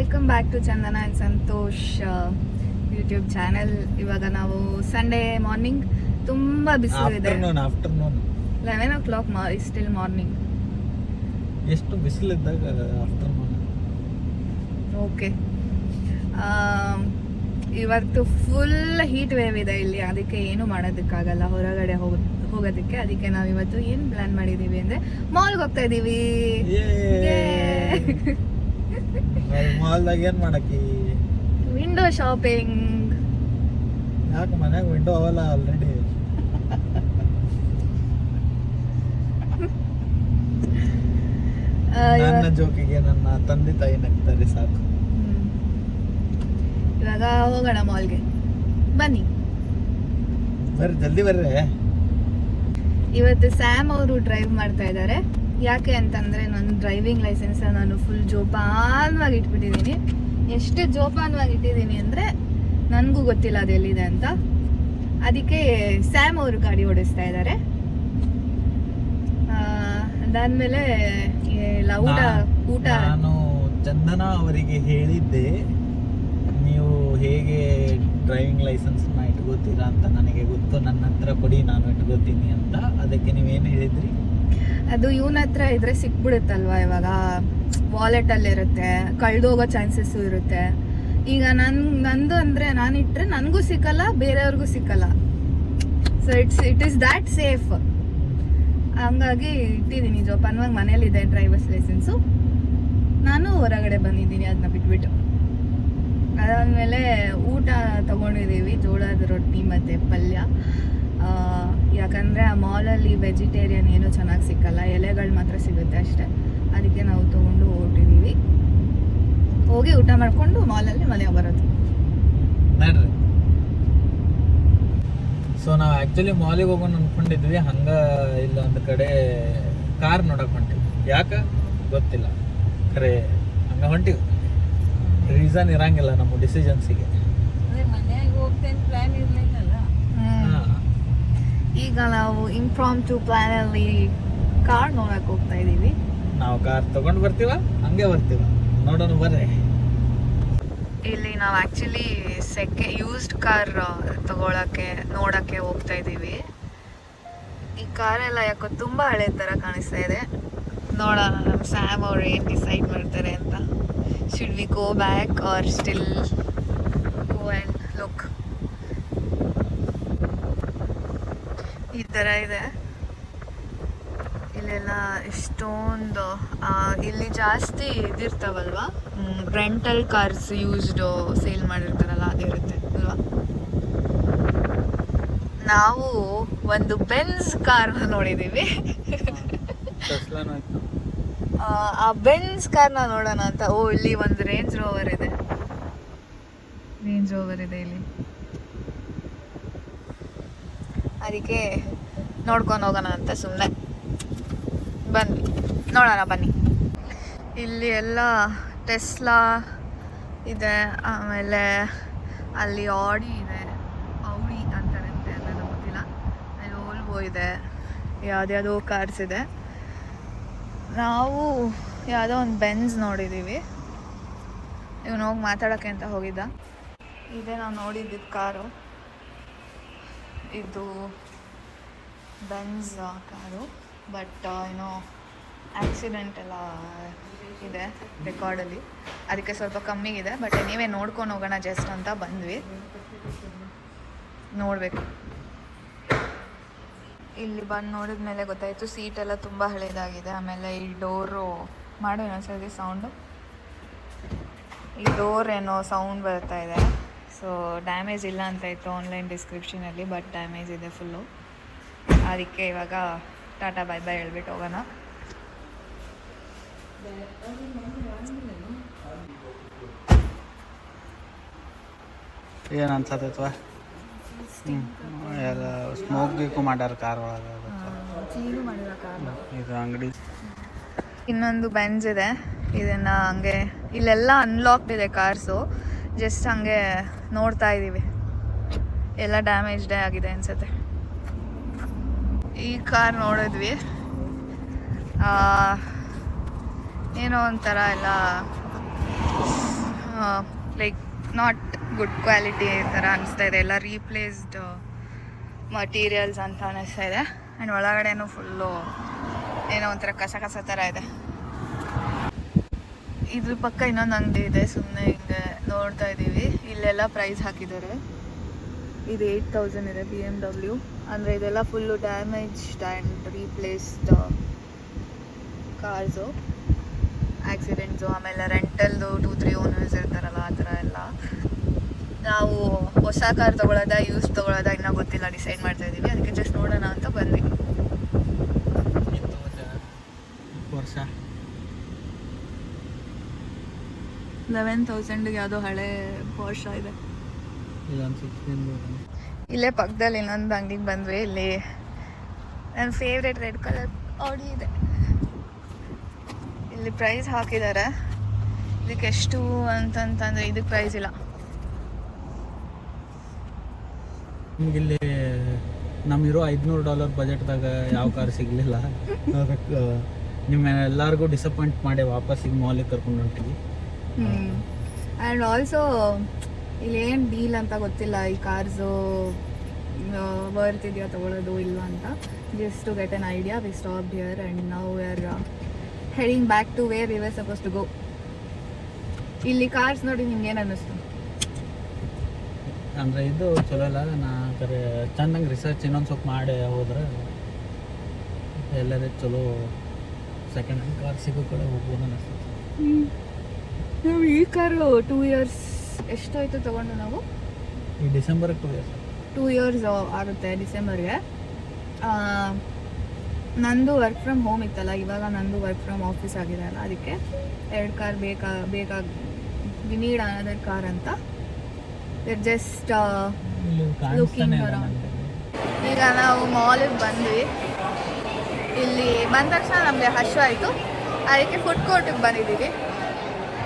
Welcome back to Chandana and Santosh YouTube channel ಇವಾಗ ನಾವು Sunday morning ತುಂಬ ಬಿಸಿಲು ಇದೆ. Eleven o'clock still morning ಎಷ್ಟು ಬಿಸಿಲಿದ್ದಾಗ ಓಕೆ ಇವತ್ತು ಫುಲ್ ಹೀಟ್ ವೇವ್ ಇದೆ ಇಲ್ಲಿ. ಅದಕ್ಕೆ ಏನು ಮಾಡೋದಕ್ಕಾಗಲ್ಲ. ಹೊರಗಡೆ ಹೋಗ ಹೋಗೋದಕ್ಕೆ. ಅದಕ್ಕೆ ನಾವು ಇವತ್ತು ಏನು ಪ್ಲಾನ್ ಮಾಡಿದ್ದೀವಿ ಅಂದರೆ ಮಾಲ್ಗೆ ಹೋಗ್ತಾ ಇದ್ದೀವಿ ಮಾಲ್ದಾಗ ಏನ್ ಮಾಡಕ್ಕಿ ವಿಂಡೋ ಶಾಪಿಂಗ್ ಯಾಕೆ ಮನ್ಯಾಗ ವಿಂಡೋ ಅವಲ್ಲ ಆಲ್ರೆಡಿ ನನ್ನ ಜೋಕಿಗೆ ನನ್ನ ತಂದೆ ತಾಯಿ ನಗ್ತಾರೆ ಸಾಕು. ಇವಾಗ ಹೋಗೋಣ ಮಾಲ್ಗೆ ಬನ್ನಿ. ಬರ್ರಿ ಜಲ್ದಿ ಬರ್ರಿ. ಇವತ್ತು ಸ್ಯಾಮ್ ಅವರು ಡ್ರೈವ್ ಮಾಡ್ತಾ ಇದ್ದಾರೆ. ಯಾಕೆ ಅಂತಂದ್ರೆ ನನ್ನ ಡ್ರೈವಿಂಗ್ ಲೈಸೆನ್ಸ್ ನಾನು ಫುಲ್ ಜೋಪಾನವಾಗಿ ಇಟ್ಬಿಟ್ಟಿದ್ದೀನಿ. ಎಷ್ಟು ಜೋಪಾನವಾಗಿ ಇಟ್ಟಿದ್ದೀನಿ ಅಂದ್ರೆ ನನಗೂ ಗೊತ್ತಿಲ್ಲ ಅದು ಎಲ್ಲಿದೆ ಅಂತ. ಅದಕ್ಕೆ ಸ್ಯಾಮ್ ಅವರು ಗಾಡಿ ಓಡಿಸ್ತಾ ಇದ್ದಾರೆ. ಅದಾದ್ಮೇಲೆ ಎಲ್ಲ ಊಟ ಊಟ ನಾನು ಚಂದನ ಅವರಿಗೆ ಹೇಳಿದ್ದೆ ನೀವು ಹೇಗೆ ಡ್ರೈವಿಂಗ್ ಲೈಸೆನ್ಸ್ ಇಟ್ಕೋತೀರಾ ಅಂತ ನನಗೆ ಗೊತ್ತು. ನನ್ನ ಹತ್ರ ಕೊಡಿ ನಾನು ಇಟ್ಕೋತೀನಿ ಅಂತ. ಅದಕ್ಕೆ ನೀವೇನು ಹೇಳಿದ್ರಿ? ಅದು ಇವನ ಹತ್ರ ಇದ್ರೆ ಸಿಕ್ಬಿಡುತ್ತಲ್ವಾ ಇವಾಗ? ವಾಲೆಟ್ ಅಲ್ಲಿ ಇರುತ್ತೆ ಕಳ್ದೋಗೋ ಚಾನ್ಸಸ್ ಇರುತ್ತೆ. ಈಗ ನನ್, ನಂದು ಅಂದ್ರೆ ನಾನು ಇಟ್ರೆ ನನಗೂ ಸಿಕ್ಕಲ್ಲ, ಬೇರೆಯವ್ರಿಗೂ ಸಿಕ್ಕಲ್ಲ. So it's it is that safe ಹಂಗಾಗಿ ಇಟ್ಟಿದ್ದೀನಿ ಜೋಪಾನವಾಗಿ ಮನೇಲಿದೆ ಡ್ರೈವರ್ಸ್ ಲೈಸೆನ್ಸು ನಾನು ಹೊರಗಡೆ ಬಂದಿದ್ದೀನಿ ಅದನ್ನ ಬಿಟ್ಬಿಟ್ಟು. ಅದಾದಮೇಲೆ ಊಟ ತಗೊಂಡಿದ್ದೀವಿ ಜೋಳದ ರೊಟ್ಟಿ ಮತ್ತು ಪಲ್ಯ. ಯಾಕಂದರೆ ಆ ಮಾಲಲ್ಲಿ ವೆಜಿಟೇರಿಯನ್ ಏನೂ ಚೆನ್ನಾಗಿ ಸಿಕ್ಕಲ್ಲ ಎಲೆಗಳು ಮಾತ್ರ ಸಿಗುತ್ತೆ ಅಷ್ಟೇ. ಅದಕ್ಕೆ ನಾವು ತೊಗೊಂಡು ಹೊರಟಿದ್ದೀವಿ ಹೋಗಿ ಊಟ ಮಾಡಿಕೊಂಡು ಮಾಲಲ್ಲಿ ಮನೆಗೆ ಬರೋದು. ನಡ್ರಿ. ಸೊ ನಾವು ಆ್ಯಕ್ಚುಲಿ ಮಾಲಿಗೆ ಹೋಗೋಣ ಅಂದ್ಕೊಂಡಿದ್ವಿ ಹಂಗೆ ಇಲ್ಲ ಒಂದು ಕಡೆ ಕಾರ್ ನೋಡಕ್ಕೆ ಹೊಂಟಿವಿ ಯಾಕೆ? ಗೊತ್ತಿಲ್ಲ. ಖರೆ ಹಂಗೆ ಹೊಂಟಿವಿ ರೀಸನ್ ಇರಂಗಿಲ್ಲ ನಮ್ಮ ಡಿಸಿಷನ್ಸಿಗೆ ಮನೆಗೆ ಹೋಗ್ತೇನೆ ಪ್ಲಾನ್ ಇರ್ಲಿಲ್ಲಲ್ಲ ಈಗ ನಾವು ಇಂಪ್ರಾಮ್ ಟು ಪ್ಲ್ಯಾನಲ್ಲಿ ಕಾರ್ ನೋಡಕ್ ಹೋಗ್ತಾ ಇದೀವಿ ನಾವು ಕಾರ್ ತಗೊಂಡು ಬರ್ತೀವ ಹಂಗೆ ಬರ್ತೀವ. ನೋಡೋಣ ಬರ್ರಿ ಇಲ್ಲಿ ನಾವು ಆಕ್ಚುಲಿ ಸೆಕೆ ಯೂಸ್ಡ್ ಕಾರ್ ತಗೊಳಕ್ಕೆ ನೋಡಕ್ಕೆ ಹೋಗ್ತಾ ಇದ್ದೀವಿ. ಈ ಕಾರೆಲ್ಲ ಯಾಕೋ ತುಂಬ ಹಳೆ ಥರ ಕಾಣಿಸ್ತಾ ಇದೆ. ನೋಡೋಣ ನಮ್ಮ ಸ್ಯಾಮ್ ಅವ್ರು ಏನು ಡಿಸೈಡ್ ಮಾಡ್ತಾರೆ ಅಂತ. Should we go back or still go and look ಈ ಥರ ಇದೆ. ಇಲ್ಲೆಲ್ಲ ಎಷ್ಟೊಂದು ಇಲ್ಲಿ ಜಾಸ್ತಿ ಇದಿರ್ತಾವಲ್ವಾ? ರೆಂಟಲ್ ಕಾರ್ಸ್ ಯೂಸ್ಡ್ ಸೇಲ್ ಮಾಡಿರ್ತಾರಲ್ಲ ಅದಿರುತ್ತೆ ಅಲ್ವಾ? ನಾವು ಒಂದು ಬೆನ್ಸ್ ಕಾರ್ನ ನೋಡಿದ್ದೀವಿ ಆ, ಆ ಬೆನ್ಸ್ ಕಾರ್ನ ನೋಡೋಣ ಅಂತ. ಓ ಇಲ್ಲಿ ಒಂದು ರೇಂಜ್ ರೋವರ್ ಇದೆ. ರೇಂಜ್ ರೋವರ್ ಇದೆ ಇಲ್ಲಿ. ಅದಕ್ಕೆ ನೋಡ್ಕೊಂಡು ಹೋಗೋಣ ಅಂತ ಸುಮ್ಮನೆ ಬನ್ನಿ, ನೋಡೋಣ ಬನ್ನಿ. ಇಲ್ಲಿ ಎಲ್ಲ ಟೆಸ್ಲಾ ಇದೆ, ಆಮೇಲೆ ಅಲ್ಲಿ ಆಡಿ ಇದೆ. ಔಡಿ ಅಂತಾರಂತೆ ಅನ್ನೋದು ಗೊತ್ತಿಲ್ಲ. ಅಲ್ಲಿ ಓಲ್ವೋ ಇದೆ, ಯಾವುದ್ಯಾವುದೋ ಕಾರ್ಸ್ ಇದೆ. ನಾವು ಯಾವುದೋ ಒಂದು ಬೆನ್ಸ್ ನೋಡಿದ್ದೀವಿ ಇವನು ಹೋಗಿ ಮಾತಾಡೋಕ್ಕೆ ಅಂತ ಹೋಗಿದ್ದ. ಇದೆ ನಾವು ನೋಡಿದ್ದಿದ್ದು ಕಾರು ಇದು ಬೆನ್ಸ್ ಕಾರು ಬಟ್ ಏನೋ ಆಕ್ಸಿಡೆಂಟ್ ಎಲ್ಲ ಇದೆ ರೆಕಾರ್ಡಲ್ಲಿ ಅದಕ್ಕೆ ಸ್ವಲ್ಪ ಕಮ್ಮಿಗಿದೆ ಬಟ್ ನೀವೇ ನೋಡ್ಕೊಂಡು ಹೋಗೋಣ ಜಸ್ಟ್ ಅಂತ ಬಂದ್ವಿ. ನೋಡಬೇಕು. ಇಲ್ಲಿ ಬಂದು ನೋಡಿದ ಮೇಲೆ ಗೊತ್ತಾಯಿತು ಸೀಟ್ ಎಲ್ಲ ತುಂಬ ಹಳೇದಾಗಿದೆ. ಆಮೇಲೆ ಈ ಡೋರು ಮಾಡು ಇನ್ನೊಂದ್ಸರಿ ಸೌಂಡು ಈ ಡೋರ್ ಏನೋ ಸೌಂಡ್ ಬರ್ತಾ ಇದೆ. ಸೊ ಡ್ಯಾಮೇಜ್ ಇಲ್ಲ ಅಂತ ಇತ್ತು ಆನ್ಲೈನ್ ಡಿಸ್ಕ್ರಿಪ್ಷನಲ್ಲಿ ಬಟ್ ಡ್ಯಾಮೇಜ್ ಇದೆ ಫುಲ್ಲು ಅದಕ್ಕೆ ಇವಾಗ ಟಾಟಾ ಬೈ ಬೈ ಹೇಳ್ಬಿಟ್ಟು ಹೋಗೋಣ. ಏನು ಅನ್ಸತ್ತೈತವ ಸ್ಮೋಕ್ ಗೀಕು ಮಾಡ್ಯಾರ ಕಾರ್ ಒಳಗೆ ಇದು ಅಂಗಡಿ. ಇನ್ನೊಂದು ಬೆಂಜ್ ಇದೆ. ಇದನ್ನ ಹಂಗೆ ಇಲ್ಲೆಲ್ಲ ಅನ್ಲಾಕ್ಡ್ ಇದೆ ಕಾರ್ಸು ಜಸ್ಟ್ ಹಂಗೆ ನೋಡ್ತಾ ಇದ್ದೀವಿ. ಎಲ್ಲ ಡ್ಯಾಮೇಜ್ಡೇ ಆಗಿದೆ ಅನ್ಸುತ್ತೆ. ಈ ಕಾರ್ ನೋಡಿದ್ವಿ. ಏನೋ ಒಂಥರ ಎಲ್ಲ ಲೈಕ್ ನಾಟ್ ಗುಡ್ ಕ್ವಾಲಿಟಿ ಥರ ಅನಿಸ್ತಾ ಇದೆ. ಎಲ್ಲ ರೀಪ್ಲೇಸ್ಡ್ ಮಟೀರಿಯಲ್ಸ್ ಅಂತ ಅನಿಸ್ತಾ ಇದೆ. ಆ್ಯಂಡ್ ಒಳಗಡೆನೂ ಫುಲ್ಲು ಏನೋ ಒಂಥರ ಕಸ ಕಸ ಥರ ಇದೆ. ಇದ್ರ ಪಕ್ಕ ಇನ್ನೊಂದು ಅಂಗಡಿ ಇದೆ ಸುಮ್ಮನೆ ಹಿಂಗೆ ನೋಡ್ತಾ ಇದ್ದೀವಿ ಇಲ್ಲೆಲ್ಲ ಪ್ರೈಸ್ ಹಾಕಿದ್ದಾರೆ. ಇದು ಏಯ್ಟ್ ತೌಸಂಡ್ ಇದೆ ಬಿ ಎಂ ಡಬ್ಲ್ಯೂ ಅಂದರೆ ಇದೆಲ್ಲ full damage and replaced cars accidents ಆಮೇಲೆ ರೆಂಟಲ್ದು ಟೂ ತ್ರೀ ಓನರ್ಸ್ ಇರ್ತಾರಲ್ಲ, ಆ ಥರ ಎಲ್ಲ. ನಾವು ಹೊಸ ಕಾರ್ ತೊಗೊಳೋದ ಯೂಸ್ ತೊಗೊಳೋದ ಇನ್ನೂ ಗೊತ್ತಿಲ್ಲ ಡಿಸೈಡ್ ಮಾಡ್ತಾ ಇದ್ದೀವಿ ಅದಕ್ಕೆ ಜಸ್ಟ್ ನೋಡೋಣ ಅಂತ ಬಂದ್ವಿ. ವರ್ಷ. ಲೆವೆನ್ ತೌಸಂಡ್ಗೆ ಯಾವುದೋ ಹಳೆ ಪೋರ್ಷ ಇದೆ. ಇಲ್ಲೇ ಪಕ್ಕದಲ್ಲಿ ಇನ್ನೊಂದು ಅಂಗಡಿಗೆ ಬಂದ್ವಿ ಇಲ್ಲಿ. ನನ್ನ ಫೇವ್ರೆಟ್ ರೆಡ್ ಕಲರ್ ಆಡಿ ಇದೆ. ಇಲ್ಲಿ ಪ್ರೈಸ್ ಹಾಕಿದ್ದಾರೆ ಇದಕ್ಕೆ ಎಷ್ಟು ಅಂತಂತಂದ್ರೆ ಇದಕ್ಕೆ ಪ್ರೈಸ್ ಇಲ್ಲ. ನಿಮ್ಗಿಲ್ಲಿ ನಮ್ಮಿರೋ ಐದುನೂರು ಡಾಲರ್ ಬಜೆಟ್ದಾಗ ಯಾವ ಕಾರ್ ಸಿಗಲಿಲ್ಲ. ಅದಕ್ಕೆ ನಿಮ್ಮ ಎಲ್ಲರಿಗೂ ಡಿಸಪಾಯಿಂಟ್ ಮಾಡಿ ವಾಪಸ್ ಈಗ ಮಾಲಿಗೆ ಕರ್ಕೊಂಡು ಹೊಂಟಿವಿ ಆ್ಯಂಡ್ ಆಲ್ಸೋ ಇಲ್ಲೇನು ಡೀಲ್ ಅಂತ ಗೊತ್ತಿಲ್ಲ ಈ ಕಾರ್ಸು ವರ್ತ್ ಇದೆಯಾ ತೊಗೊಳೋದು ಇಲ್ವಾ ಅಂತ. Just to get an idea we stop here and now we are heading back to where we were suppose to go ಇಲ್ಲಿ ಕಾರ್ಸ್ ನೋಡಿ ನಿಮ್ಗೆ ಏನು ಅನ್ನಿಸ್ತು? ಅಂದರೆ ಇದು ಚಲೋ ಇಲ್ಲ ನಾ ಕರೆ ಚಂದಂಗೆ ರಿಸರ್ಚ್ ಇನ್ನೊಂದು ಸ್ವಲ್ಪ ಮಾಡಿ ಹೋದ್ರೆ ಎಲ್ಲರೇ ಚಲೋ ಸೆಕೆಂಡ್ ಹ್ಯಾಂಡ್ ಕಾರ್ ಸಿಗೋ ಕಡೆ ಹೋಗ್ಬೋದು ಅನಿಸ್ತದೆ ನಾವು ಈ ಕಾರು ಟೂ ಇಯರ್ಸ್ ಎಷ್ಟಾಯಿತು ತೊಗೊಂಡು ನಾವು? ಈ December two years two years ಆಗುತ್ತೆ ಡಿಸೆಂಬರ್ಗೆ. ನಂದು ವರ್ಕ್ ಫ್ರಮ್ ಹೋಮ್ ಇತ್ತಲ್ಲ ಇವಾಗ ನಂದು ವರ್ಕ್ ಫ್ರಮ್ ಆಫೀಸ್ ಆಗಿದೆ ಅಲ್ಲ ಅದಕ್ಕೆ ಎರಡು ಕಾರ್ ಬೇಕಾ ಬೇಕಾಗ ವಿ ನೀಡ್ ಅನದರ್ ಕಾರ್ ಅಂತ ಜಸ್ಟ್ ಲುಕಿಂಗ್ ಅರೌಂಡ್. ಈಗ ನಾವು ಮಾಲಿಗೆ ಬಂದ್ವಿ. ಇಲ್ಲಿ ಬಂದ ತಕ್ಷಣ ನಮಗೆ ಹಶು ಆಯಿತು. ಅದಕ್ಕೆ ಫುಡ್ ಕೋರ್ಟಿಗೆ ಬಂದಿದ್ದೀವಿ.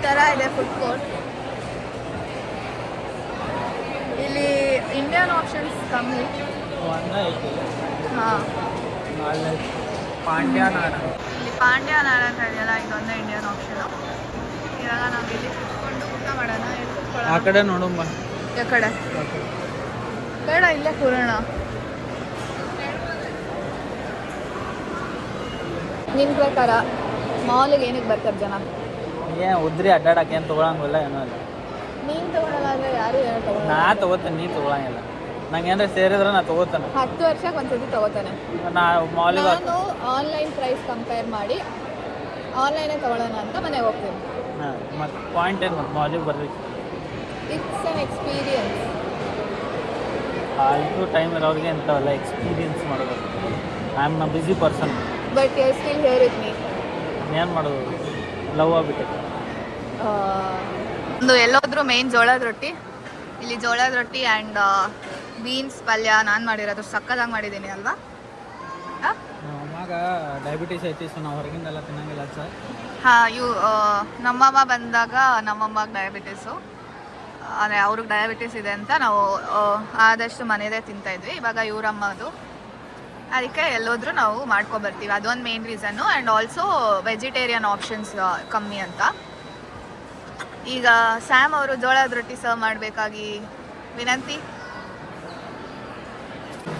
ಥರ ಇದೆ ಫುಡ್ ಕೋರ್ಟ್ ಇಲ್ಲಿ ಇಂಡಿಯನ್ ಆಪ್ಷನ್ಸ್ ಕಮ್ಮಿ. ಹಾಂ. ಅಲ್ಲಿ ಪಾಂಡ್ಯ ನಾಡ ಇಲ್ಲಿ ಪಾಂಡ್ಯ ನಾಡ ಅಂತ ಇದೆಯಲ್ಲ ಇದೊಂದೇ ಇಂಡಿಯನ್ ಆಪ್ಷನ್ ಇವಾಗ ನಾವು ಇಲ್ಲಿ ಕುತ್ಕೊಂಡು ಊಟ ಮಾಡೋಣ ಆ ಕಡೆ ನೋಡಮ್ಮ ಈ ಕಡೆ. ಬೇಡ ಇಲ್ಲೇ ಕೂರೋಣ. ನಿನ್ ಪ್ರಕಾರ ಮಾಲಿಗೆ ಏನಕ್ಕೆ ಬರ್ತಾರೆ ಜನ? ಏನು ಉದ್ರಿ ಅಡ್ಡಾಡಕ್ಕೆ ಏನು ತೊಗೊಳಂಗಿಲ್ಲ ಏನೂ ಇಲ್ಲ. ನೀನ್ ತಗೊಳಲ್ಲ ಅಂದ್ರೆ ಯಾರು ಏನೋ ನಾ ತಗೋತೀನಿ ನೀ ತೊಗೊಳಂಗಿಲ್ಲ. ನಂಗೆ ಏನಾರ ಸೇರಿದ್ರೆ ನಾ ತೊಗೋತೇನೆ. ಹತ್ತು ವರ್ಷಕ್ಕೆ ಒಂದ್ಸತಿ ತಗೋತಾನೆ. ನಾ ಮಾಲಿಗೆ ನಾನು ಆನ್ಲೈನ್ ಪ್ರೈಸ್ ಕಂಪೇರ್ ಮಾಡಿ ಆನ್ಲೈನೇ ತಗೊಳ್ಳೋಣ ಅಂತ ಮನೆಗೆ ಹೋಗ್ತೀನಿ. ಹಾಂ ಮತ್ತು ಪಾಯಿಂಟ್ ಏನು ಮತ್ತು ಮಾಲಿಗೆ ಬರ್ಬೇಕು? ಇಟ್ಸ್ ಅನ್ ಎಕ್ಸ್ಪೀರಿಯನ್ಸ್ ಆಲ್ಟು ಟೈಮ್ ಇರೋರಿಗೆ ಇಂಥವೆಲ್ಲ ಎಕ್ಸ್ಪೀರಿಯನ್ಸ್ ಮಾಡೋದು. I am a busy person but you still here with me ಏನು ಮಾಡೋದು? ಲವ್ ಆಗ್ಬಿಟ್ಟೈತೆ. ಒಂದು ಎಲ್ಲೋದ್ರು ಮೇನ್ ಜೋಳದ ರೊಟ್ಟಿ. ಇಲ್ಲಿ ಜೋಳದ ರೊಟ್ಟಿ ಆ್ಯಂಡ್ ಬೀನ್ಸ್ ಪಲ್ಯ ನಾನು ಮಾಡಿರೋದು. ಸಕ್ಕದಾಗಿ ಮಾಡಿದ್ದೀನಿ ಅಲ್ವಾ? ಡಯಾಬಿಟೀಸ್ ಐತಿ ಸೊ ನಾವು ಹೊರಗಿಂದೆಲ್ಲ ತಿನ್ನಂಗಿಲ್ಲ ಸರ್. ಹಾಂ ಇವು ನಮ್ಮಮ್ಮ ಬಂದಾಗ ನಮ್ಮಮ್ಮಗೆ ಡಯಾಬಿಟೀಸು ಅಂದರೆ ಅವ್ರಿಗೆ ಡಯಾಬಿಟೀಸ್ ಇದೆ ಅಂತ ನಾವು ಆದಷ್ಟು ಮನೆಯದೇ ತಿಂತಾಯಿದ್ವಿ ಇವಾಗ ಇವರಮ್ಮದು ಅದಕ್ಕೆ ಎಲ್ಲೋದ್ರೂ ನಾವು ಮಾಡ್ಕೊಬರ್ತೀವಿ. ಅದೊಂದು main reason and also vegetarian options ಕಮ್ಮಿ ಅಂತ. ಈಗ ಸ್ಯಾಮ್ ಅವರು ಜೋಳದ ರೊಟ್ಟಿ ಸರ್ವ್ ಮಾಡಬೇಕಾಗಿ ವಿನಂತಿ.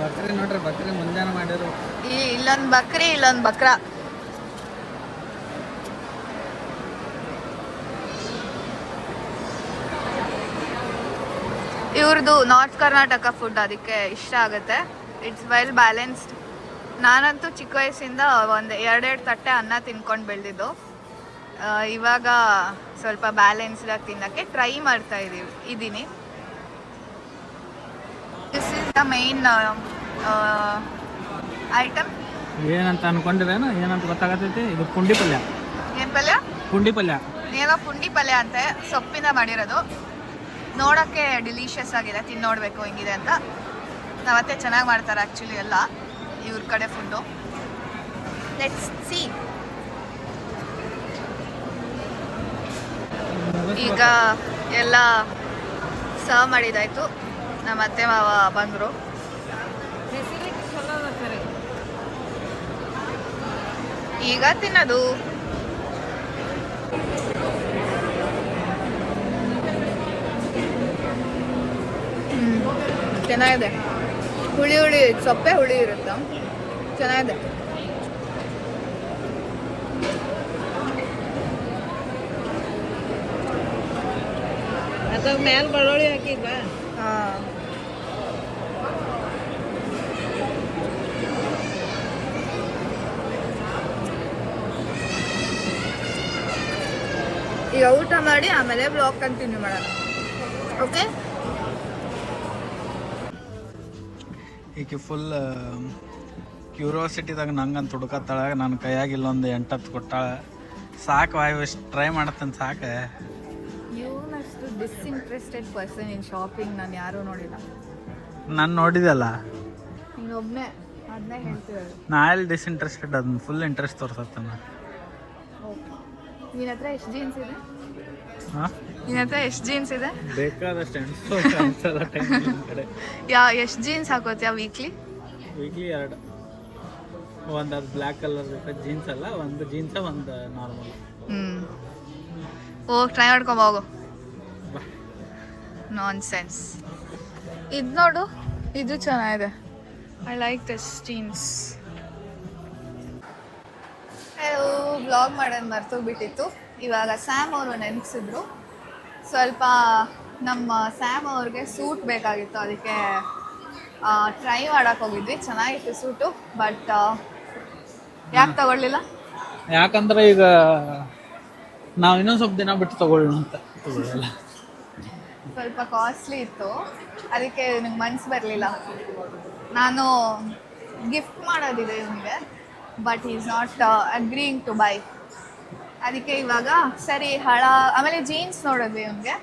ಬಕ್ರಿ ನೋಡ್ರಿ ಬಕ್ರಿ ಮುಂಜಾನೆ ಮಾಡಿದ್ರು. ಈ ಇಲ್ಲೊಂದು ಬಕ್ರಿ ಇಲ್ಲೊಂದು ಬಕ್ರ. ಇವ್ರದ್ದು ನಾರ್ತ್ ಕರ್ನಾಟಕ ಫುಡ್ ಅದಕ್ಕೆ ಇಷ್ಟ ಆಗುತ್ತೆ. ಇಟ್ಸ್ ವೆಲ್ ಬ್ಯಾಲೆನ್ಸ್ಡ್ ನಾನಂತೂ ಚಿಕ್ಕ ವಯಸ್ಸಿಂದ ಒಂದು ಎರಡೆರಡು ತಟ್ಟೆ ಅನ್ನ ತಿನ್ಕೊಂಡು ಬೆಳೆದಿದ್ದು. ಇವಾಗ ಸ್ವಲ್ಪ ಬ್ಯಾಲೆನ್ಸ್ಡಾಗಿ ತಿನ್ನೋಕ್ಕೆ ಟ್ರೈ ಮಾಡ್ತಾ ಇದ್ದೀವಿ ಇದ್ದೀನಿ this is the main item ಏನಂತ ಅನ್ಕೊಂಡಿರೇನು ಏನಂತ ಗೊತ್ತಾಗತೈತಿ ಇದು ಪುಂಡಿ ಪಲ್ಯ. ಏನು ಪಲ್ಯ? ಪುಂಡಿ ಪಲ್ಯ. ಏನೋ ಪುಂಡಿ ಪಲ್ಯ ಅಂತೆ ಸೊಪ್ಪಿಂದ ಮಾಡಿರೋದು. ನೋಡೋಕ್ಕೆ ಡಿಲಿಷಿಯಸ್ ಆಗಿದೆ ತಿಂದು ನೋಡಬೇಕು ಹಿಂಗಿದೆ ಅಂತ. ನಾವತ್ತೆ ಚೆನ್ನಾಗಿ ಮಾಡ್ತಾರೆ ಆ್ಯಕ್ಚುಲಿ ಎಲ್ಲ ಇವ್ರ ಕಡೆ ಫುಡ್ಡು ಲೆಟ್ಸ್ ಸಿ ಈಗ ಎಲ್ಲ ಸರ್ವ್ ಮಾಡಿದಾಯ್ತು. ನಮ್ಮ ಅತ್ತೆ ಮಾವ ಬಂದರು. ಈಗ ತಿನ್ನೋದು. ಚೆನ್ನಾಗಿದೆ. ಹುಳಿ ಹುಳಿ, ಸೊಪ್ಪೆ ಹುಳಿ ಇರುತ್ತೆ? ಚೆನ್ನಾಗಿದೆ. ಮ್ಯಾಲ ಬೆಳ್ಳುಳ್ಳಿ ಹಾಕಿದ್ವ ಹಾಂ. ಈಗ ಊಟ ಮಾಡಿ ಆಮೇಲೆ ಬ್ಲಾಗ್ ಕಂಟಿನ್ಯೂ ಮಾಡೋಣ. ಓಕೆ ಈಕೆ ಫುಲ್ ಕ್ಯೂರಿಯಾಸಿಟಿದಾಗ ನಂಗಂತ ಹುಡುಕತ್ತಾಳ ನನ್ನ ಕೈಯಾಗಿಲ್ಲೊಂದು ಎಂಟತ್ತು ಕೊಟ್ಟಾಳ. ಸಾಕು ವಾಯು ಇಷ್ಟು ಟ್ರೈ ಮಾಡತ್ತಂತ ಸಾಕು. ಇವನಷ್ಟು ಡಿಸ್ಇಂಟ್ರೆಸ್ಟೆಡ್ ಪರ್ಸನ್ ಇನ್ ಶಾಪಿಂಗ್ ನಾನು ಯಾರೂ ನೋಡಿಲ್ಲ. ನಾನು ನೋಡಿದಲ್ಲ. ನೀನೊಬ್ಬನೇ ಅದನ್ನೇ ಹೇಳ್ತಿರೋದು. ನಾ ಎಲ್ಲಿ ಡಿಸ್ಇಂಟ್ರೆಸ್ಟೆಡ್ ಅದನ್ನ ಫುಲ್ ಇಂಟ್ರೆಸ್ಟ್ ತೋರ್ಸತ್ತನ ನಿನ್ನ ಹತ್ರ ಎಷ್ಟು ಜೀನ್ಸ್ ಇದೆ? ಹಾಂ ನಿನ್ನ ಹತ್ರ ಎಷ್ಟು ಜೀನ್ಸ್ ಇದೆ? ಬೇಕಾದಷ್ಟು ಅನ್ಸಲ್ಲ ಟೈಮ್ ಕಡೆ. ಯಾ ಎಷ್ಟು ಜೀನ್ಸ್ ಹಾಕೋತ್ಯಾ ವೀಕ್ಲಿ ವೀಕ್ಲಿ ಎರಡು. ಒಂದು ಅದು ಬ್ಲ್ಯಾಕ್ ಕಲರ್ ಜೀನ್ಸ್ ಅಲ್ಲ ಒಂದು ಜೀನ್ಸ್ ಒಂದು ನಾರ್ಮಲ್ ಹ್ಞೂ ಹೋಗಿ ಟ್ರೈ ಮಾಡ್ಕೊಂಬ ಹೋಗು. ನಾನ್ ಸೆನ್ಸ್ ಇದು ನೋಡು ಇದು ಚೆನ್ನಾಗಿದೆ. I like this jeans blog ಮಾಡೋದು ಮರ್ತೋಗ್ಬಿಟ್ಟಿತ್ತು. ಇವಾಗ ಸ್ಯಾಮ್ ಅವರು ನೆನೆಸಿದ್ರು. ಸ್ವಲ್ಪ ನಮ್ಮ ಸ್ಯಾಮ್ ಅವ್ರಿಗೆ ಸೂಟ್ ಬೇಕಾಗಿತ್ತು. ಅದಕ್ಕೆ ಟ್ರೈ ಮಾಡಕ್ಕೆ ಹೋಗಿದ್ವಿ. ಚೆನ್ನಾಗಿತ್ತು ಸೂಟು ಬಟ್ ಯಾಕೆ ತಗೊಳ್ಳಿಲ್ಲ? ಯಾಕಂದ್ರೆ ಈಗ ನಾವು ಇನ್ನೊಂದು ಸ್ವಲ್ಪ ದಿನ ಬಿಟ್ಟು ತಗೊಳ್ಳೋಣ ಅಂತ. ತಗೊಳ್ಳಲ್ಲ ಸ್ವಲ್ಪ ಕಾಸ್ಟ್ಲಿ ಇತ್ತು. ಅದಕ್ಕೆ ನಿಮ್ಗೆ ಮನ್ಸು ಬರಲಿಲ್ಲ. ನಾನು ಗಿಫ್ಟ್ ಮಾಡೋದಿದೆ ನಿಮಗೆ but is not agreeing to buy ಅದಕ್ಕೆ ಇವಾಗ ಸರಿ ಹಳ ಆಮೇಲೆ ಜೀನ್ಸ್ ನೋಡೋದು ಇವನಿಗೆ.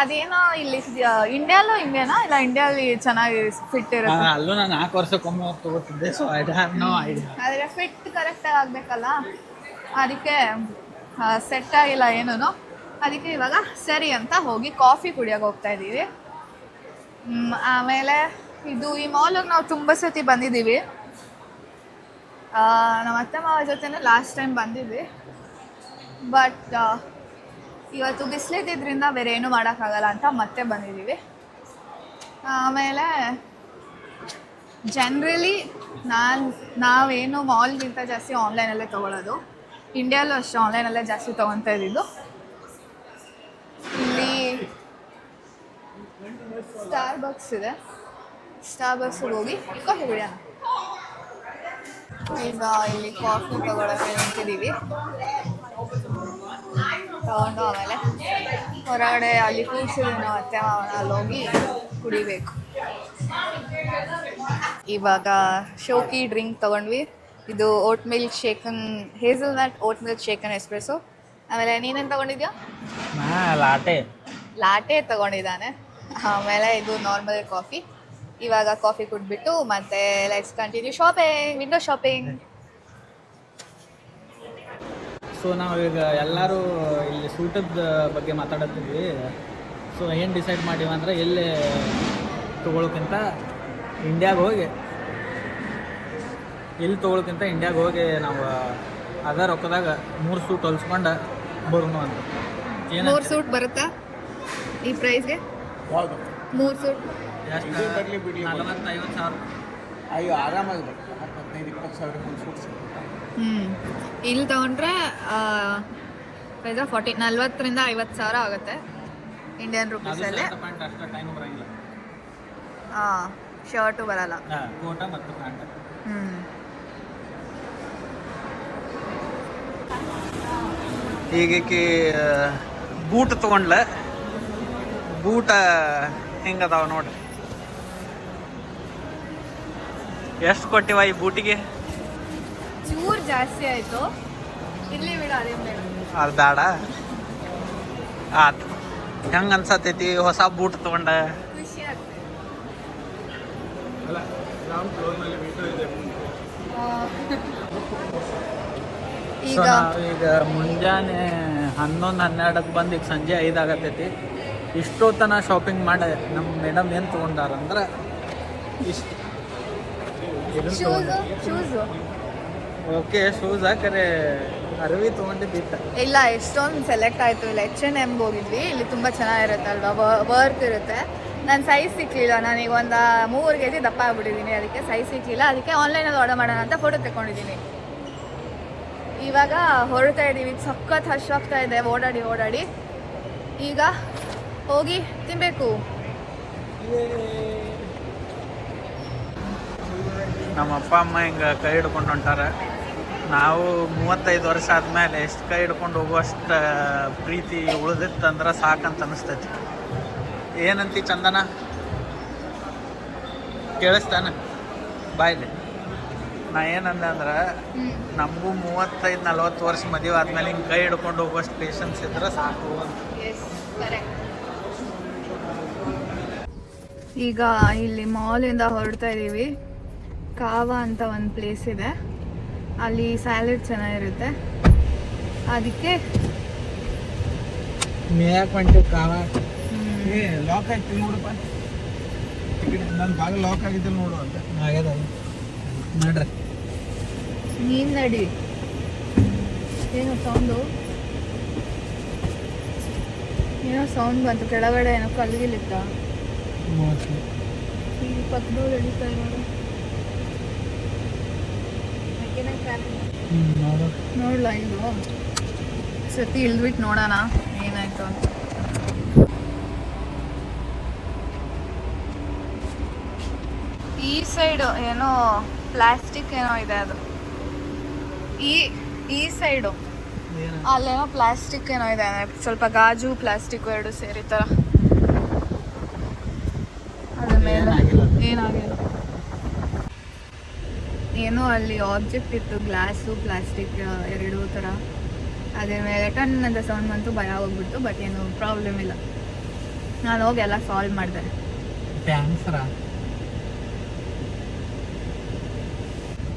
ಅದೇನೋ ಇಲ್ಲಿ ಇಂಡಿಯಾಲೂ ಹಿಂಗೇನಾ? ಇಲ್ಲ ಇಂಡಿಯಾಲಿ ಚೆನ್ನಾಗಿ ಫಿಟ್ ಇರುತ್ತೆ? ಅಲ್ಲೂ ನಾನು ನಾಲ್ಕು ವರ್ಷಕ್ಕೊಮ್ಮೆ ತಗೋತಿದ್ದೆ so I have no idea ಆದರೆ ಫಿಟ್ ಕರೆಕ್ಟಾಗಿ ಆಗಬೇಕಲ್ಲ? ಅದಕ್ಕೆ ಸೆಟ್ ಆಗಿಲ್ಲ ಏನೂ ಅದಕ್ಕೆ ಇವಾಗ ಸರಿ ಅಂತ ಹೋಗಿ ಕಾಫಿ ಕುಡಿಯೋಕೆ ಹೋಗ್ತಾ ಇದ್ದೀವಿ. ಆಮೇಲೆ ಇದು ಈ ಮಾಲಿಗೆ ನಾವು ತುಂಬ ಸತಿ ಬಂದಿದ್ದೀವಿ. ನಮ್ಮ ಅತ್ತೆ ಮಾವ ಜೊತೆನೂ ಲಾಸ್ಟ್ ಟೈಮ್ ಬಂದಿದ್ವಿ. ಬಟ್ ಇವತ್ತು ಬಿಸಿಲಿದ್ದಿದ್ರಿಂದ ಬೇರೆ ಏನೂ ಮಾಡೋಕ್ಕಾಗಲ್ಲ ಅಂತ ಮತ್ತೆ ಬಂದಿದ್ದೀವಿ. ಆಮೇಲೆ ಜನ್ರಲಿ ನಾನು ನಾವೇನು ಮಾಲ್ಗಿಂತ ಜಾಸ್ತಿ ಆನ್ಲೈನಲ್ಲೇ ತೊಗೊಳೋದು. ಇಂಡಿಯಲ್ಲೂ ಅಷ್ಟೇ ಆನ್ಲೈನಲ್ಲೇ ಜಾಸ್ತಿ ತೊಗೊತಾ ಇದ್ದಿದ್ದು. ಇಲ್ಲಿ ಸ್ಟಾರ್ ಬಕ್ಸ್ ಇದೆ. ಸ್ಟಾರ್ ಬಕ್ಸ್ಗೆ ಹೋಗಿ ಕಾಫಿ ಕುಡಿಯೋಣ ಈಗ ಇಲ್ಲಿ ಕಾಫಿ ತಗೊಳಕ್ಕೆ ನಿಂತಿದ್ದೀವಿ. ತಗೊಂಡು ಆಮೇಲೆ ಹೊರಗಡೆ ಅಲ್ಲಿ ಕೂರ್ಸಿದ್ವಿ ಮಾವನ ಅಲ್ಲಿ ಹೋಗಿ ಕುಡಿಬೇಕು. ಇವಾಗ ಶೋಕಿ ಡ್ರಿಂಕ್ ತಗೊಂಡ್ವಿ. ಇದು oat milk shaken hazelnut oat milk shaken espresso ಆಮೇಲೆ ನೀನೇನು ತಗೊಂಡಿದ್ಯಾ? ಲಾಟೆ ಲಾಟೆ ತಗೊಂಡಿದ್ದಾನೆ. ಆಮೇಲೆ ಇದು ನಾರ್ಮಲ್ ಕಾಫಿ ಇವಾಗ ಕಾಫಿ ಕುಡ್ಬಿಟ್ಟು ಮತ್ತೆ let's continue shopping window shopping so ಈಗ ಎಲ್ಲರೂ ಇಲ್ಲಿ ಸೂಟದ ಬಗ್ಗೆ ಮಾತಾಡತ್ತಿದ್ವಿ. ಸೊ ಏನು ಡಿಸೈಡ್ ಮಾಡೀವಂದ್ರೆ ಎಲ್ಲಿ ತೊಗೊಳಕ್ಕಿಂತ ಇಂಡಿಯಾಗೆ ಹೋಗಿ ಎಲ್ಲಿ ತೊಗೊಳಕ್ಕಿಂತ ಇಂಡಿಯಾಗೆ ಹೋಗಿ ನಾವು ಅದ ರೊಕ್ಕದಾಗ ಮೂರು ಸೂಟ್ ಹೊಲ್ಸ್ಕೊಂಡು ಬರೋಣ ಅಂತ ಏನು ಮೂರು ಸೂಟ್ ಬರುತ್ತಾ ಈ ಪ್ರೈಸ್ಗೆ ಮೂರು ಸೂಟ್ ಎಷ್ಟು? ನಲವತ್ತು ಐವತ್ತು ಸಾವಿರ. ಅಯ್ಯೋ ಆರಾಮಾಗಿ ಬರ್ತದೆ ಹದಿನೈದು ಇಪ್ಪತ್ತು ಸಾವಿರ ಒಂದು ಸೂಟ್ ಹ್ಞೂ ಇಲ್ಲಿ ತಗೊಂಡ್ರೆ ಪ್ರೈಸ್ ಫಾರ್ಟಿ ನಲ್ವತ್ತರಿಂದ ಐವತ್ತು ಸಾವಿರ ಆಗುತ್ತೆ ಇಂಡಿಯನ್ ರುಪೀಸಲ್ಲೇ ಪ್ಯಾಂಟ್ ಟೈಮ್ ಬರೋಂಗಿಲ್ಲ. ಹಾಂ ಶರ್ಟು ಬರಲ್ಲ ಹ್ಞೂ ಈಗೀಕಿ ಬೂಟ್ ತೊಗೊಂಡ್ಲ. ಬೂಟ ಹೆಂಗದಾವ ನೋಡಿ. ಎಷ್ಟು ಕೊಟ್ಟಿವ ಈ ಬೂಟಿಗೆ? ಚೂರು ಜಾಸ್ತಿ ಆಯ್ತು. ಇಲ್ಲಿ ಬಿಡು ಅದೇ ಬೇಡ. ಅದು ಬೇಡ ಆತು. ಹೆಂಗೆ ಅನ್ಸತೈತಿ? ಹೊಸ ಬೂಟ್ ತಗೊಂಡ? ಖುಷಿ ಈಗ ಈಗ ಮುಂಜಾನೆ ಹನ್ನೊಂದು ಹನ್ನೆರಡಕ್ಕೆ ಬಂದು ಈಗ ಸಂಜೆ ಐದು ಆಗತೈತಿ ಇಷ್ಟೊತ್ತನ ಶಾಪಿಂಗ್ ಮಾಡಿ ನಮ್ಮ ಮೇಡಮ್ ಏನು ತೊಗೊಂಡಾರಂದ್ರೆ ಇಷ್ಟು ಶೂಸು ಶೂಸು ಓಕೆ ಶೂಸ್ ಹಾಕರೆ ಅರವಿ ತೊಗೊಂಡಿದ್ದಿತ್ತು ಇಲ್ಲ ಎಷ್ಟೊಂದು ಸೆಲೆಕ್ಟ್ ಆಯಿತು. ಇಲ್ಲ ಎಚ್ ಎನ್ ಎಮ್ಗೆ ಹೋಗಿದ್ವಿ. ಇಲ್ಲಿ ತುಂಬ ಚೆನ್ನಾಗಿರುತ್ತೆ ಅಲ್ವಾ? ವರ್ಕ್ ಇರುತ್ತೆ. ನನ್ನ ಸೈಜ್ ಸಿಕ್ಕಲಿಲ್ಲ ನಾನೀಗ ಒಂದು ಮೂರು ಕೆ ಜಿ ದಪ್ಪ ಆಗ್ಬಿಟ್ಟಿದ್ದೀನಿ. ಅದಕ್ಕೆ ಸೈಜ್ ಸಿಕ್ಕಲಿಲ್ಲ ಅದಕ್ಕೆ ಆನ್ಲೈನಲ್ಲಿ ಆರ್ಡರ್ ಮಾಡೋಣ ಅಂತ ಫೋಟೋ ತಗೊಂಡಿದ್ದೀನಿ. ಇವಾಗ ಹೊರಡ್ತಾ ಇದ್ದೀವಿ. ಸಖತ್ ಹಶ್ವಾಗ್ತಾ ಇದೆ. ಓಡಾಡಿ ಓಡಾಡಿ. ಈಗ ಹೋಗಿ ತಿನ್ನಬೇಕು ನಮ್ಮ ಅಪ್ಪ, ಅಮ್ಮ ಹಿಂಗೆ ಕೈ ಹಿಡ್ಕೊಂಡು ಹೊಂಟಾರ. ನಾವು ಮೂವತ್ತೈದು ವರ್ಷ ಆದಮೇಲೆ ಎಷ್ಟು ಕೈ ಹಿಡ್ಕೊಂಡು ಹೋಗುವಷ್ಟು ಪ್ರೀತಿ ಉಳಿದಿತ್ತಂದ್ರೆ ಸಾಕಂತ ಅನಿಸ್ತೈತಿ. ಏನಂತಿ ಚಂದನ? ಕೇಳಿಸ್ತಾನೆ? ಬಾಯ್ಲಿ. ನಾ ಏನಂದೆ ಅಂದ್ರೆ ನಮಗೂ ಮೂವತ್ತೈದು ನಲ್ವತ್ತು ವರ್ಷ ಮದುವೆ ಆದ್ಮೇಲೆ ಹಿಂಗೆ ಕೈ ಹಿಡ್ಕೊಂಡು ಹೋಗೋಷ್ಟು ಪೇಷನ್ಸ್ ಇದ್ರೆ ಸಾಕು ಅಂತ. ಈಗ ಇಲ್ಲಿ ಮಾಲಿಂದ ಹೊರಡ್ತಾ ಇದ್ದೀವಿ ಕಾವ ಅಂತ ಒಂದು ಪ್ಲೇಸ್ ಇದೆ. ಅಲ್ಲಿ ಸ್ಯಾಲೆಡ್ ಚೆನ್ನಾಗಿರುತ್ತೆ. ಅದಕ್ಕೆ ಮೇಯಕ್ಕೆ ಕಾವ. ಏ ಲಾಕ್ ಆಯ್ತು ನೋಡಪ್ಪ ನನ್ನ ಲಾಕ್ ಆಗಿದ್ದಿಲ್ಲ ನೋಡು ಅಂತ. ಆಗ್ಯದ ನೋಡ್ರಿ. ನೀನ್ ನಡಿ. ಏನೋ ಸೌಂಡು ಏನೋ ಸೌಂಡ್ ಬಂತು. ಕೆಳಗಡೆ ಏನೋ ಕಲ್ಗಿಲಿತ್ತ? ಈ ಪಕ್ಕದವ್ರು ಎಳಿತಾ ನೋಡು ನೋಡ್ಲಾ ಇದು? ಸತಿ ಇಳ್ದ್ಬಿಟ್ಟು ನೋಡೋಣ. ಏನಾಯ್ತು ಅಂತ. ಈ ಸೈಡು ಏನೋ ಪ್ಲಾಸ್ಟಿಕ್ ಏನೋ ಇದೆ ಅದು. ಈ ಈ ಸೈಡು ಅಲ್ಲೇನೋ ಪ್ಲಾಸ್ಟಿಕ್ ಏನೋ ಇದೆ ಸ್ವಲ್ಪ ಗಾಜು ಪ್ಲಾಸ್ಟಿಕ್ ಎರಡು ಸೇರಿ ಥರ ಅದ್ರ ಮೇಲೆ ಏನಾಗಿಲ್ಲ. ಏನಾಗಿಲ್ಲ ಏನೋ ಅಲ್ಲಿ ಆಬ್ಜೆಕ್ಟ್ ಇತ್ತು ಗ್ಲಾಸು ಪ್ಲಾಸ್ಟಿಕ್ ಎರಡೂ ಥರ ಅದ್ರ ಮೇಲೆ ಟನ್ ಅಂತ ಸೌಂಡ್ ಬಂತು ಭಯ ಹೋಗ್ಬಿಡ್ತು ಬಟ್ ಏನು ಪ್ರಾಬ್ಲಮ್ ಇಲ್ಲ. ನಾನು ಹೋಗಿ ಎಲ್ಲ ಸಾಲ್ವ್ ಮಾಡಿದೆ ಥ್ಯಾಂಕ್ಸ್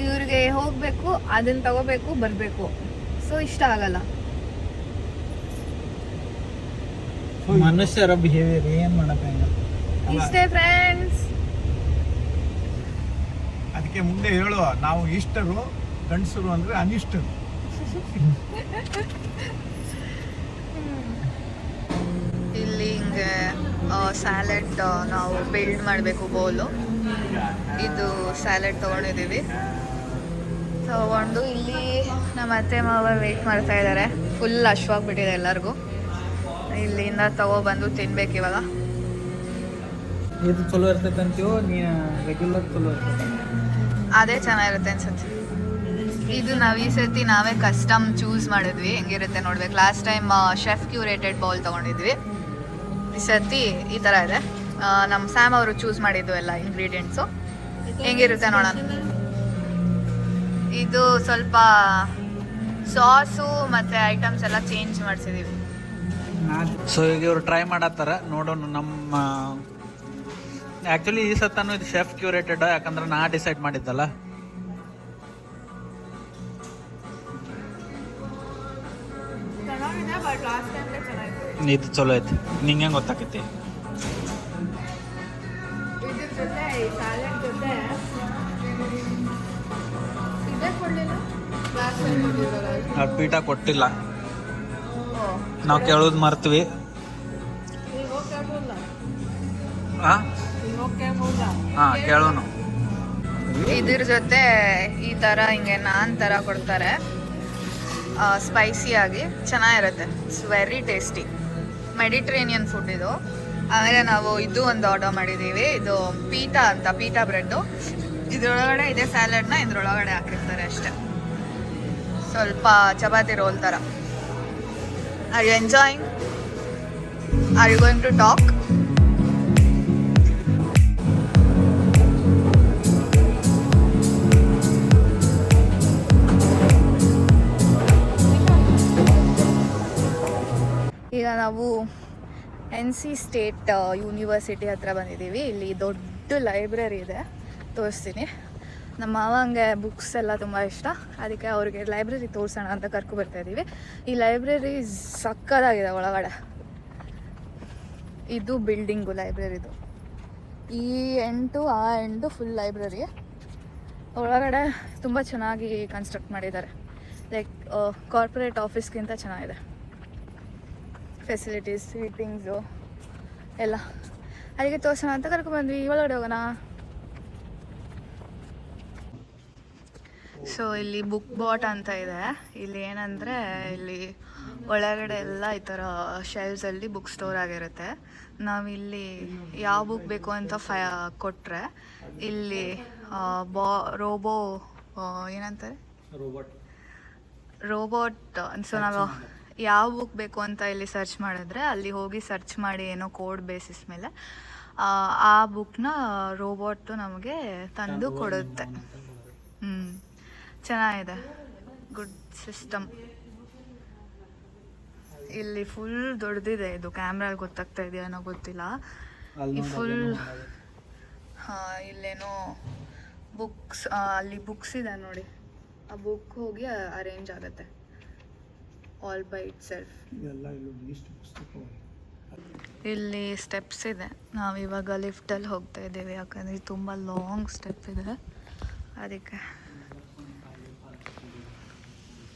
ಇವ್ರಿಗೆ ಹೋಗ್ಬೇಕು ಅದನ್ನ ತಗೋಬೇಕು ಬರಬೇಕು. ಸೊ ಇಷ್ಟ ಆಗಲ್ಲ. ಮನುಷ್ಯರ ಬಿಹೇವಿಯರ್ ಏನು ಮಾಡಬೇಕು ಇಷ್ಟೇ ಫ್ರೆಂಡ್ಸ್ ಅದಕ್ಕೆ ಮುಂದೆ ಹೇಳುವ ನಾವು ಇಷ್ಟರು ಗಂಡಸರು ಅಂದ್ರೆ ಅನಿಷ್ಟರು. ಇಲ್ಲಿ ಹಿಂಗೆ ಸ್ಯಾಲೆಡ್ ನಾವು ಬಿಲ್ಡ್ ಮಾಡಬೇಕು ಬೋಲು ಇದು ಸ್ಯಾಲೆಡ್ ತೊಗೊಂಡಿದ್ದೀವಿ. ತಗೊಂಡು ಇಲ್ಲಿ ನಮ್ಮ ಅತ್ತೆ ಮಾವ ವೆಯ್ಟ್ ಮಾಡ್ತಾ ಇದ್ದಾರೆ ಫುಲ್ ಹಶ್ವಾಗ್ಬಿಟ್ಟಿದೆ ಎಲ್ಲರಿಗೂ. ಇಲ್ಲಿಂದ ತಗೊಬಂದು ತಿನ್ಬೇಕು ಇವಾಗ. ಇದು ಚಲೋ ಇರ್ತೈತೆ ಅಂತೀವೋ ನೀನು ರೆಗ್ಯುಲರ್ ಚಲೋ ಇರ್ತೈತೆ? ಅದೇ ಚೆನ್ನಾಗಿರುತ್ತೆ ಅನ್ಸುತ್ತೆ. ಇದು ನಾವು ಈ ಸರ್ತಿ ನಾವೇ ಕಸ್ಟಮ್ ಚೂಸ್ ಮಾಡಿದ್ವಿ. ಹೆಂಗಿರುತ್ತೆ ನೋಡ್ಬೇಕು. Last time chef curated bowl ತೊಗೊಂಡಿದ್ವಿ. ಈ ಸರ್ತಿ ಈ ಥರ ಇದೆ. ನಮ್ಮ ಸ್ಯಾಮ್ ಅವರು ಚೂಸ್ ಮಾಡಿದ್ದು ಎಲ್ಲ ಇಂಗ್ರೀಡಿಯೆಂಟ್ಸು ಹೆಂಗಿರುತ್ತೆ ನೋಡೋಣ. ಇದು ಸ್ವಲ್ಪ ಸಾಸು ಮತ್ತೆ ಐಟಮ್ಸ್ ಎಲ್ಲ ಚೇಂಜ್ ಮಾಡಿಸಿದೀವಿ. ಸೊ ಈಗ ಇವ್ರು ಟ್ರೈ ಮಾಡತ್ತಾರ ನೋಡೋಣ ನಮ್ಮ ಆ್ಯಕ್ಚುಲಿ ಈ ಸತ್ತಾನು ಇದು ಶೆಫ್ ಕ್ಯೂರೇಟೆಡ್ ಯಾಕಂದ್ರೆ ನಾ ಡಿಸೈಡ್ ಮಾಡಿದ್ದಲ್ಲ. ಇದು ಚಲೋ ಐತಿ. ನಿಂಗೆ ಹೆಂಗೆ ಗೊತ್ತಾಕೈತಿ? ಆ ಪೀಠ ಕೊಟ್ಟಿಲ್ಲ. ನಾವು ಕೇಳೋದು ಮರ್ತೀವಿ. ಹಾಂ ಕೇಳೋನು. ಇದ್ರ ಜೊತೆ ಈ ತರ ಹಿಂಗೆ ನಾನ್ ತರ ಕೊಡ್ತಾರೆ. ಸ್ಪೈಸಿ ಆಗಿ ಚೆನ್ನಾಗಿರುತ್ತೆ. It's very tasty Mediterranean food ಇದು. ಆಮೇಲೆ ನಾವು ಇದು ಒಂದು ಆರ್ಡರ್ ಮಾಡಿದ್ದೀವಿ ಇದು ಪೀಟಾ ಅಂತ ಪೀಟಾ ಬ್ರೆಡ್ಡು ಇದ್ರೊಳಗಡೆ ಇದೇ ಸ್ಯಾಲಡ್ನ ಇದ್ರೊಳಗಡೆ ಹಾಕಿರ್ತಾರೆ ಅಷ್ಟೇ. ಸ್ವಲ್ಪ ಚಪಾತಿ ರೋಲ್ ಥರ are you enjoying are you going to talk ಈಗ ನಾವು ಎನ್ ಸಿ ಸ್ಟೇಟ್ ಯೂನಿವರ್ಸಿಟಿ ಹತ್ರ ಬಂದಿದ್ದೀವಿ. ಇಲ್ಲಿ ದೊಡ್ಡ ದೊಡ್ಡ ಲೈಬ್ರರಿ ಇದೆ. ತೋರಿಸ್ತೀನಿ. ನಮ್ಮ ಮಾವಂಗೆ ಬುಕ್ಸ್ ಎಲ್ಲ ತುಂಬ ಇಷ್ಟ. ಅದಕ್ಕೆ ಅವ್ರಿಗೆ ಲೈಬ್ರರಿ ತೋರಿಸೋಣ ಅಂತ ಕರ್ಕೊ ಬರ್ತಾ ಇದ್ದೀವಿ ಈ ಲೈಬ್ರರಿ ಸಕ್ಕದಾಗಿದೆ ಒಳಗಡೆ. ಇದು ಬಿಲ್ಡಿಂಗು ಲೈಬ್ರರಿದು ಈ ಎಂಟು, ಆ ಎಂಟು ಫುಲ್ ಲೈಬ್ರರಿ ಒಳಗಡೆ ತುಂಬ ಚೆನ್ನಾಗಿ ಕನ್ಸ್ಟ್ರಕ್ಟ್ ಮಾಡಿದ್ದಾರೆ. ಲೈಕ್ ಕಾರ್ಪೊರೇಟ್ ಆಫೀಸ್ಗಿಂತ ಚೆನ್ನಾಗಿದೆ. ಫೆಸಿಲಿಟೀಸ್ ಸೀಟಿಂಗ್ಸು ಎಲ್ಲ. ಅದಕ್ಕೆ ತೋರಿಸೋಣ ಅಂತ ಕರ್ಕೊಂಡ್ಬಂದ್ವಿ ಒಳಗಡೆ ಹೋಗೋಣ. ಸೊ ಇಲ್ಲಿ ಬುಕ್ ಬಾಟ್ ಅಂತ ಇದೆ. ಇಲ್ಲಿ ಏನಂದರೆ ಇಲ್ಲಿ ಒಳಗಡೆ ಎಲ್ಲ ಈ ಥರ ಶೆಲ್ಸಲ್ಲಿ ಬುಕ್ ಸ್ಟೋರ್ ಆಗಿರುತ್ತೆ. ನಾವಿಲ್ಲಿ ಯಾವ ಬುಕ್ ಬೇಕು ಅಂತ ಫೈ ಕೊಟ್ಟರೆ ಇಲ್ಲಿ ಬಾ ರೋಬೋ ಏನಂತಾರೆ? ರೋಬೋಟ್ ಸೊ ನಾವು ಯಾವ ಬುಕ್ ಬೇಕು ಅಂತ ಇಲ್ಲಿ ಸರ್ಚ್ ಮಾಡಿದ್ರೆ ಅಲ್ಲಿ ಹೋಗಿ ಸರ್ಚ್ ಮಾಡಿ ಏನೋ ಕೋಡ್ ಬೇಸಿಸ್ ಮೇಲೆ ಆ, ಆ ಬುಕ್ನ ರೋಬೋಟು ನಮಗೆ ತಂದು ಕೊಡುತ್ತೆ. ಹ್ಞೂ ಚೆನ್ನಾಗಿದೆ. ಗುಡ್ ಸಿಸ್ಟಮ್ ಇಲ್ಲಿ ಫುಲ್ ದೊಡ್ಡದಿದೆ ಇದು. ಕ್ಯಾಮ್ರಲ್ಲಿ ಗೊತ್ತಾಗ್ತಾ ಇದೆಯಾ ಏನೋ ಗೊತ್ತಿಲ್ಲ. ಈ ಫುಲ್ ಹಾಂ ಇಲ್ಲೇನೋ ಬುಕ್ಸ್ ಅಲ್ಲಿ ಬುಕ್ಸ್ ಇದೆ ನೋಡಿ. ಆ ಬುಕ್ ಹೋಗಿ ಅರೇಂಜ್ ಆಗುತ್ತೆ. ಆಲ್ ಬೈ ಇಟ್ ಸೆಲ್ಫ್ ಇಲ್ಲಿ ಸ್ಟೆಪ್ಸ್ ಇದೆ. ನಾವು ಇವಾಗ ಲಿಫ್ಟಲ್ಲಿ ಹೋಗ್ತಾ ಇದ್ದೀವಿ. ಯಾಕಂದರೆ ತುಂಬ ಲಾಂಗ್ ಸ್ಟೆಪ್ ಇದೆ. ಅದಕ್ಕೆ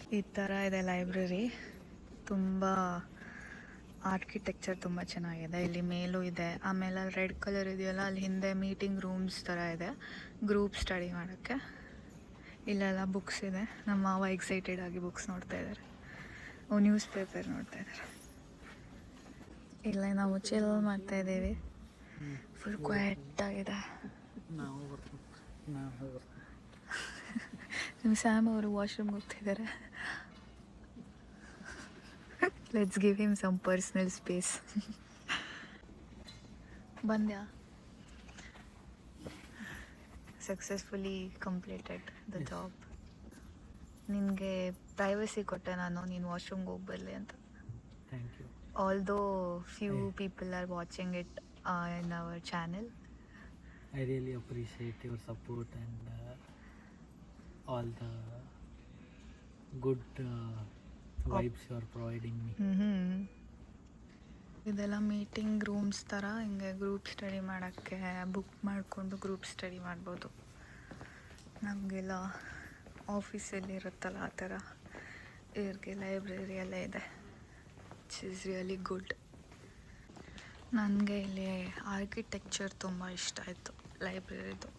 ಈ ಥರ ಇದೆ ಲೈಬ್ರರಿ. ತುಂಬ ಆರ್ಕಿಟೆಕ್ಚರ್ ತುಂಬ ಚೆನ್ನಾಗಿದೆ. ಇಲ್ಲಿ ಮೇಲೂ ಇದೆ. ಆಮೇಲೆ ಅಲ್ಲಿ ರೆಡ್ ಕಲರ್ ಇದೆಯಲ್ಲ ಅಲ್ಲಿ ಹಿಂದೆ ಮೀಟಿಂಗ್ ರೂಮ್ಸ್ ಥರ ಇದೆ. ಗ್ರೂಪ್ ಸ್ಟಡಿ ಮಾಡೋಕ್ಕೆ. ಇಲ್ಲೆಲ್ಲ ಬುಕ್ಸ್ ಇದೆ. ನಮ್ಮ ಮಾವ ಎಕ್ಸೈಟೆಡ್ ಆಗಿ ಬುಕ್ಸ್ ನೋಡ್ತಾ ಇದ್ದಾರೆ ಓ ನ್ಯೂಸ್ ಪೇಪರ್ ನೋಡ್ತಾ ಇದ್ದಾರೆ ಇಲ್ಲ ನಾವು ಚಿಲ್ ಮಾಡ್ತಾ ಇದ್ದೀವಿ. ಫುಲ್ ಕ್ವೈಟ್ ಆಗಿದೆ. ನಿಮ್ಮ ಸ್ಯಾಮ್ ಅವರು ವಾಶ್ರೂಮ್ಗೆ ಹೋಗ್ತಿದ್ದಾರೆ let's give him some personal space ಬಂದ್ಯಾ ಸಕ್ಸಸ್ಫುಲಿ ಕಂಪ್ಲೀಟೆಡ್ ದ ಜಾಬ್ ನಿನಗೆ ಪ್ರೈವಸಿ ಕೊಟ್ಟೆ ನಾನು ನೀನು ವಾಶ್ರೂಮ್ಗೆ ಹೋಗಿ ಬರಲಿ ಅಂತ. Thank you although few Hey. People are watching it in our channel I really appreciate your support and uh, all the good you are providing me ಇದೆಲ್ಲ meeting rooms ಥರ ಹಿಂಗೆ ಗ್ರೂಪ್ ಸ್ಟಡಿ ಮಾಡೋಕ್ಕೆ ಬುಕ್ ಮಾಡಿಕೊಂಡು group study ಮಾಡ್ಬೋದು. ನಮಗೆಲ್ಲ ಆಫೀಸಲ್ಲಿ ಇರುತ್ತಲ್ಲ ಆ ಥರ ಇವ್ರಿಗೆ ಲೈಬ್ರರಿ ಎಲ್ಲ ಇದೆ. ಇಟ್ಸ್ ಇಸ್ ರಿಯಲಿ ಗುಡ್ ನನಗೆ ಇಲ್ಲಿ ಆರ್ಕಿಟೆಕ್ಚರ್ ತುಂಬ ಇಷ್ಟ ಆಯಿತು ಲೈಬ್ರರಿದು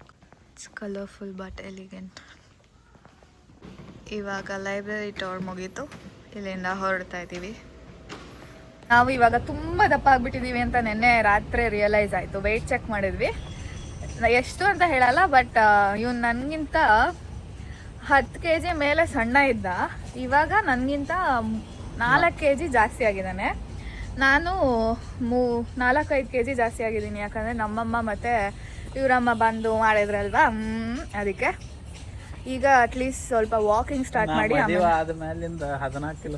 ಇಟ್ಸ್ ಕಲರ್ಫುಲ್ ಬಟ್ ಎಲಿಗೆಂಟ್ ಇವಾಗ ಲೈಬ್ರರಿ ಟೋರ್ ಮುಗೀತು. ಇಲ್ಲಿಂದ ಹೊರಡ್ತಾ ಇದ್ದೀವಿ. ನಾವು ಇವಾಗ ತುಂಬ ದಪ್ಪ ಆಗ್ಬಿಟ್ಟಿದ್ದೀವಿ ಅಂತ ನಿನ್ನೆ ರಾತ್ರಿ ರಿಯಲೈಸ್ ಆಯಿತು. ವೆಯ್ಟ್ ಚೆಕ್ ಮಾಡಿದ್ವಿ. ಎಷ್ಟು ಅಂತ ಹೇಳಲ್ಲ ಬಟ್ ಇವ್ನು ನನಗಿಂತ ಹತ್ತು ಕೆ ಜಿ ಮೇಲೆ ಸಣ್ಣ ಇದ್ದ. ಇವಾಗ ನನಗಿಂತ ನಾಲ್ಕು ಕೆ ಜಿ ಜಾಸ್ತಿ ಆಗಿದ್ದಾನೆ. ನಾನು ಮೂ, ನಾಲ್ಕೈದು ಕೆ ಜಿ ಜಾಸ್ತಿ ಆಗಿದ್ದೀನಿ. ಯಾಕಂದರೆ ನಮ್ಮಮ್ಮ ಮತ್ತು ಇವರಮ್ಮ ಬಂದು ಮಾಡಿದ್ರಲ್ವಾ? ಅದಕ್ಕೆ. ಈಗ ಅಟ್ಲೀಸ್ಟ್ ಸ್ವಲ್ಪ ವಾಕಿಂಗ್ ಸ್ಟಾರ್ಟ್ ಮಾಡಿ ಹದಿನಾಲ್ಕು ಕಿಲೋ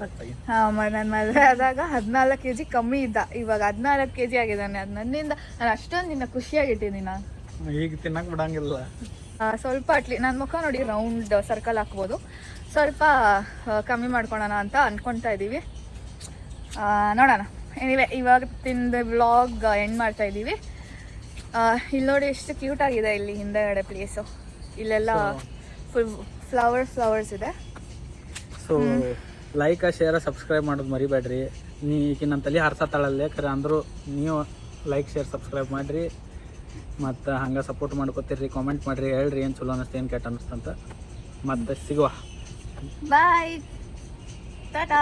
ಹಾಂ ಮದುವೆ ಆದಾಗ ಹದಿನಾಲ್ಕು ಕೆ ಜಿ ಕಮ್ಮಿ ಇದ್ದ. ಇವಾಗ ಹದಿನಾಲ್ಕು ಕೆ ಜಿ ಆಗಿದ್ದಾನೆ. ಅದು ನನ್ನಿಂದ ನಾನು ಅಷ್ಟೊಂದು ನಿನ್ನ ಖುಷಿಯಾಗಿಟ್ಟಿದ್ದೀನಿ ನಾನು. ಈಗ ತಿನ್ನಕ್ ಬಿಡಂಗಿಲ್ಲ. ಸ್ವಲ್ಪ ಅಟ್ಲಿ ನನ್ನ ಮುಖ ನೋಡಿ ರೌಂಡ್ ಸರ್ಕಲ್ ಹಾಕ್ಬೋದು. ಸ್ವಲ್ಪ ಕಮ್ಮಿ ಮಾಡ್ಕೊಳೋಣ ಅಂತ ಅನ್ಕೊಂತಾ ಇದ್ದೀವಿ. ನೋಡೋಣ. ಏನಿವೆ ಇವಾಗ ತಿಂದ ವ್ಲಾಗ್ ಎಂಡ್ ಮಾಡ್ತಾ ಇದ್ದೀವಿ. ಇಲ್ಲಿ ನೋಡಿ ಎಷ್ಟು ಕ್ಯೂಟ್ ಆಗಿದೆ ಇಲ್ಲಿ ಹಿಂದೆಗಡೆ ಪ್ಲೇಸು ಇಲ್ಲೆಲ್ಲ ಫುಲ್ ಫ್ಲವರ್ ಫ್ಲವರ್ಸ್ ಇದೆ. ಸೊ ಲೈಕ್ ಶೇರ್ ಸಬ್ಸ್ಕ್ರೈಬ್ ಮಾಡೋದು ಮರಿಬೇಡ್ರಿ. ನೀ ಈಗಿನ ನನ್ನ ತಲೆ ಹಾರ್ಸತ್ತಾಳಲ್ಲ ಯಾಕಂದ್ರೆ ಅಂದರೂ ನೀವು ಲೈಕ್ ಶೇರ್ ಸಬ್ಸ್ಕ್ರೈಬ್ ಮಾಡಿರಿ. ಮತ್ತು ಹಂಗೆ ಸಪೋರ್ಟ್ ಮಾಡ್ಕೊತೀರಿ ಕಾಮೆಂಟ್ ಮಾಡಿರಿ ಹೇಳ್ರಿ ಏನು ಚಲೋ ಅನ್ನಿಸ್ತು ಏನು ಕೆಟ್ಟ ಅನ್ನಿಸ್ತಂತ ಮತ್ತೆ ಸಿಗುವ. ಬಾಯ್ ಟಾಟಾ